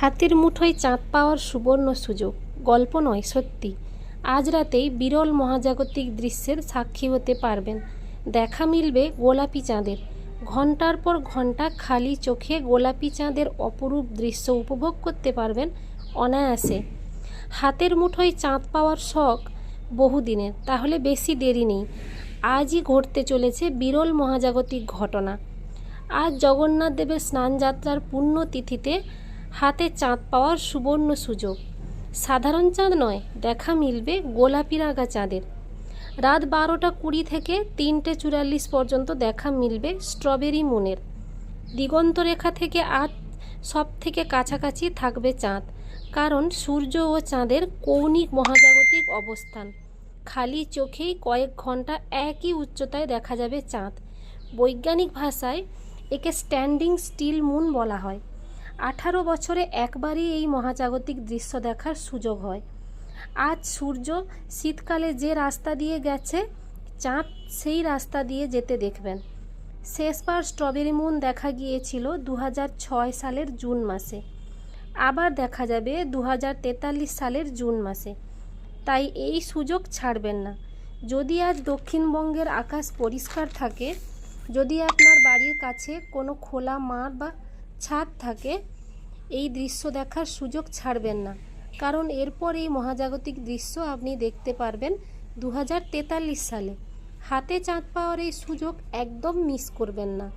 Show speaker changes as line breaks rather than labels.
হাতের মুঠোয় চাঁদ পাওয়ার সুবর্ণ সুযোগ। গল্প নয়, সত্যি। আজ রাতেই বিরল মহাজাগতিক দৃশ্যের সাক্ষী হতে পারবেন। দেখা মিলবে গোলাপি চাঁদের। ঘণ্টার পর ঘণ্টা খালি চোখে গোলাপি চাঁদের অপরূপ দৃশ্য উপভোগ করতে পারবেন অনায়াসে। হাতের মুঠোয় চাঁদ পাওয়ার শখ বহুদিনের, তাহলে বেশি দেরি নেই। আজই ঘটতে চলেছে বিরল মহাজাগতিক ঘটনা। আজ জগন্নাথ দেবের স্নানযাত্রার পুণ্যতিথিতে হাতে চাঁদ পাওয়ার সুবর্ণ সুযোগ। সাধারণ চাঁদ নয়, দেখা মিলবে গোলাপি রাগা চাঁদের। রাত বারোটা কুড়ি থেকে তিনটে চুরাল্লিশ পর্যন্ত দেখা মিলবে স্ট্রবেরি মুনের। দিগন্ত রেখা থেকে আজ সব থেকে কাছাকাছি থাকবে চাঁদ, কারণ সূর্য ও চাঁদের কৌণিক মহাজাগতিক অবস্থান। খালি চোখেই কয়েক ঘণ্টা একই উচ্চতায় দেখা যাবে চাঁদ। বৈজ্ঞানিক ভাষায় একে স্ট্যান্ডিং স্টিল মুন বলা হয়। আঠারো বছরে একবারই এই মহাজাগতিক দৃশ্য দেখার সুযোগ হয়। আজ সূর্য শীতকালে যে রাস্তা দিয়ে গেছে, চাঁদ সেই রাস্তা দিয়ে যেতে দেখবেন। শেষবার স্ট্রবেরি মুন দেখা গিয়েছিল দু সালের জুন মাসে। আবার দেখা যাবে দু হাজার তেতাল্লিশ সালের জুন মাসে। তাই এই সুযোগ ছাড়বেন না। যদি আজ দক্ষিণবঙ্গের আকাশ পরিষ্কার থাকে, যদি আপনার বাড়ির কাছে কোনো খোলা মাঠ বা ছাদ থাকে, এই দৃশ্য দেখার সুযোগ ছাড়বেন না। কারণ এরপর এই মহাজাগতিক দৃশ্য আপনি দেখতে পারবেন দু হাজার তেতাল্লিশ সালে। হাতে চাঁদ পাওয়ার এই সুযোগ একদম মিস করবেন না।